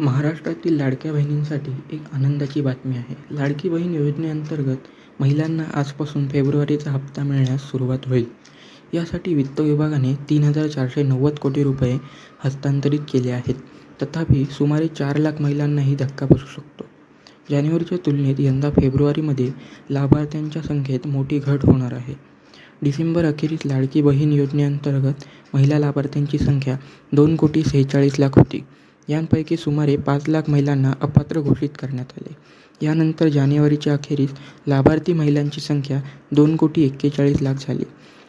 महाराष्ट्रातील लाडक्या बहिणींसाठी एक आनंदाची बातमी आहे. लाडकी बहीण योजनेअंतर्गत महिलांना आजपासून फेब्रुवारीचा हप्ता मिळण्यास सुरुवात होईल. यासाठी वित्त विभागाने तीन हजार चारशे नव्वद कोटी रुपये हस्तांतरित केले आहेत. तथापि सुमारे चार लाख महिलांनाही धक्का बसू शकतो. जानेवारीच्या तुलनेत यंदा फेब्रुवारीमध्ये लाभार्थ्यांच्या संख्येत मोठी घट होणार आहे. डिसेंबर अखेरीस लाडकी बहीण योजनेअंतर्गत महिला लाभार्थ्यांची संख्या दोन कोटी सेहेचाळीस लाख होती. यांपैकी सुमारे पाच लाख महिलांना अपात्र घोषित करण्यात आले. यानंतर जानेवारीच्या अखेरीस लाभार्थी महिलांची संख्या दोन कोटी एक्केचाळीस लाख झाली.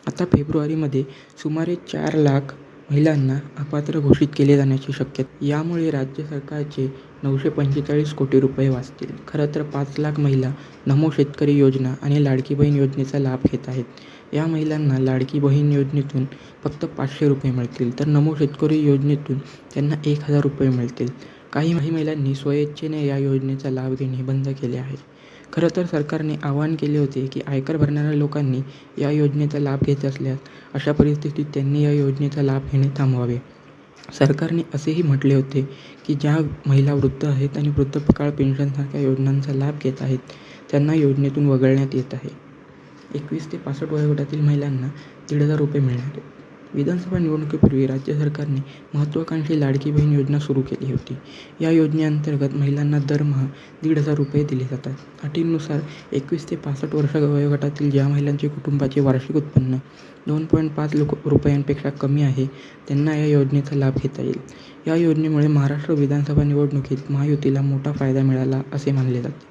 आता फेब्रुवारीमध्ये सुमारे चार लाख महिलांना अपात्र घोषित केले जाण्याची शक्यता यामुळे राज्य सरकारचे नऊशे पंचेचाळीस कोटी रुपये वाचतील. खरं तर पाच लाख महिला नमो शेतकरी योजना आणि लाडकी बहीण योजनेचा लाभ घेत आहेत. या महिलांना लाडकी बहीण योजनेतून फक्त पाचशे रुपये मिळतील तर नमो शेतकरी योजनेतून त्यांना एक हजार रुपये मिळतील. काही काही महिलांनी स्वयच्छेने या योजनेचा लाभ घेणे बंद केले आहे. खरं तर सरकारने आवाहन केले होते की आयकर भरणाऱ्या लोकांनी या योजनेचा लाभ घेत असल्यास अशा परिस्थितीत त्यांनी या योजनेचा लाभ घेणे थांबवावे. सरकारने असेही म्हटले होते की ज्या महिला वृद्ध आहेत आणि वृद्धपकाळ पेन्शनसारख्या योजनांचा लाभ घेत आहेत त्यांना योजनेतून वगळण्यात येत आहे. एकवीस ते पासष्ट वयोगटातील महिलांना दीड हजार रुपये मिळणार आहेत. विधानसभा निवडणुकीपूर्वी राज्य सरकारने महत्त्वाकांक्षी लाडकी बहीण योजना सुरू केली होती. या योजनेअंतर्गत महिलांना दरमहा दीड हजार रुपये दिले जातात. अटींनुसार एकवीस ते पासष्ट वर्ष वयोगटातील ज्या महिलांचे कुटुंबाचे वार्षिक उत्पन्न दोन पॉईंट पाच लोक रुपयांपेक्षा कमी आहे त्यांना या योजनेचा लाभ घेता येईल. या योजनेमुळे महाराष्ट्र विधानसभा निवडणुकीत महायुतीला मोठा फायदा मिळाला असे मानले जाते.